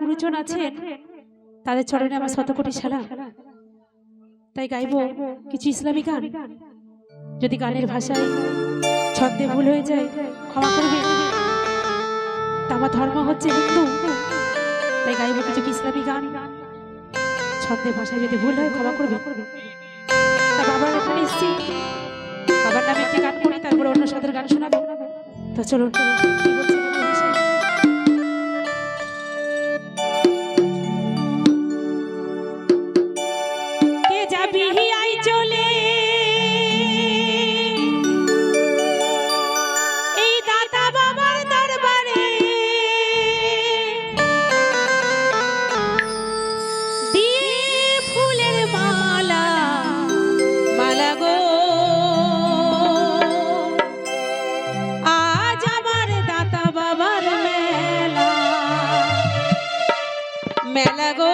গুরুজন আছেন, তাদের চরণে আমার শতকোটি সালাম তাই গাইবো কিছু ইসলামী গান। যদি গানের ভাষায় ছন্দে ভুল হয়ে যায়, ক্ষমা করবে। আমার ধর্ম হচ্ছে হিন্দু। তাই গাইবো কিছু ইসলামী গান? ছন্দে ভাষায় যদি ভুল হয়, ক্ষমা করবে। তা বাবার এখানে এসছি। বাবার নামে একটি গান করি তারপরে অন্য সাদের গান শোনাবো। তো চলুন। মেলা গো